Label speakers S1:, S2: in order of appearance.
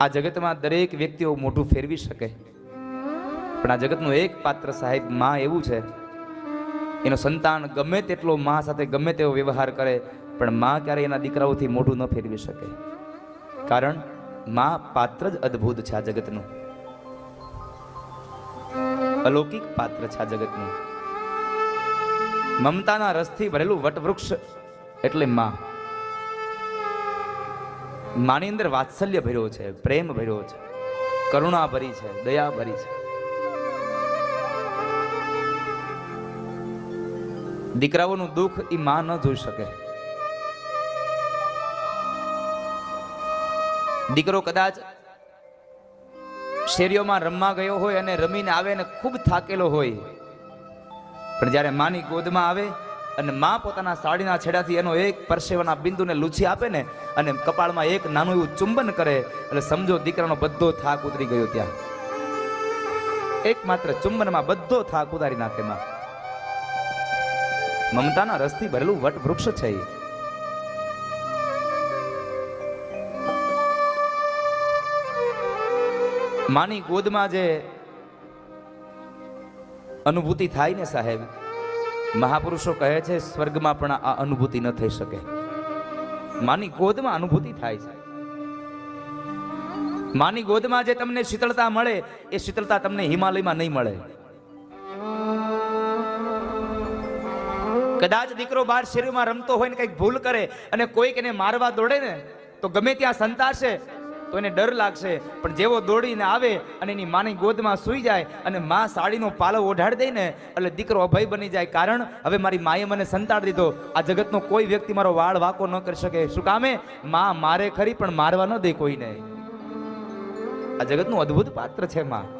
S1: આ જગતમાં દરેક વ્યક્તિઓ મોઢું ફેરવી શકે. પણ આ જગતનું એક પાત્ર સાહેબમાં એવું છે, એનો સંતાન ગમે તેટલો માં સાથે ગમે તેવો વ્યવહાર કરે, પણ માં ક્યારે એના દીકરાઓથી મોઢું ન ફેરવી શકે. કારણમાં પાત્ર જ અદ્ભુત છે આ જગતનું. અલૌકિક પાત્ર છે આ જગતનું. મમતાના રસથી ભરેલું વટવૃક્ષ એટલે માં. માની અંદર વાત્સલ્ય ભર્યો છે, પ્રેમ ભર્યો છે કરુણા ભરી છે દયા ભરી છે. દીકરાઓનું દુઃખ એ માં ન જોઈ શકે. દીકરો કદાચ શેરીઓમાં રમવા ગયો હોય અને રમીને આવે ને ખૂબ થાકેલો હોય, પણ જ્યારે માની ગોદમાં આવે અને માં પોતાના સાડીના છેડાથી એનો એક પરસેવાના બિંદુને લૂછી આપે ને અને કપાળમાં એક નાનું એવું ચુંબન કરે, એટલે સમજો દીકરાનો બધો થાક ઉતરી ગયો ત્યાં એકમાત્ર ચુંબનમાં બધો થાક ઉતારી નાખે માં મમતાના રસથી ભરેલું વટ વૃક્ષ છે. માની ગોદમાં જે અનુભૂતિ થાય ને સાહેબ મહાપુરુષો કહે છે, સ્વર્ગમાં પણ આ અનુભૂતિ ન થઈ શકે. માની ગોદમાં અનુભૂતિ થાય છે. માની ગોદમાં જે તમને શીતળતા મળે, એ શીતળતા તમને હિમાલયમાં નહીં મળે. કદાચ દીકરો બાર શરીરમાં રમતો હોય ને કંઈક ભૂલ કરે અને કોઈક એને મારવા દોડે ને, તો ગમે ત્યાં સંતાશે તો એને ડર લાગશે. પણ જેવો દોડીને આવે અને એની માની ગોદમાં સૂઈ જાય અને માં સાડીનો પાલો ઓઢાડી દે ને, એટલે દીકરો અભય બની જાય. કારણ હવે મારી માએ મને સંતાડ દીધો. આ જગતનો કોઈ વ્યક્તિ મારો વાળ વાકો ન કરી શકે. શું કામે? માં મારે ખરી, પણ મારવા ન દે કોઈને. આ જગતનું અદ્ભુત પાત્ર છે, માં.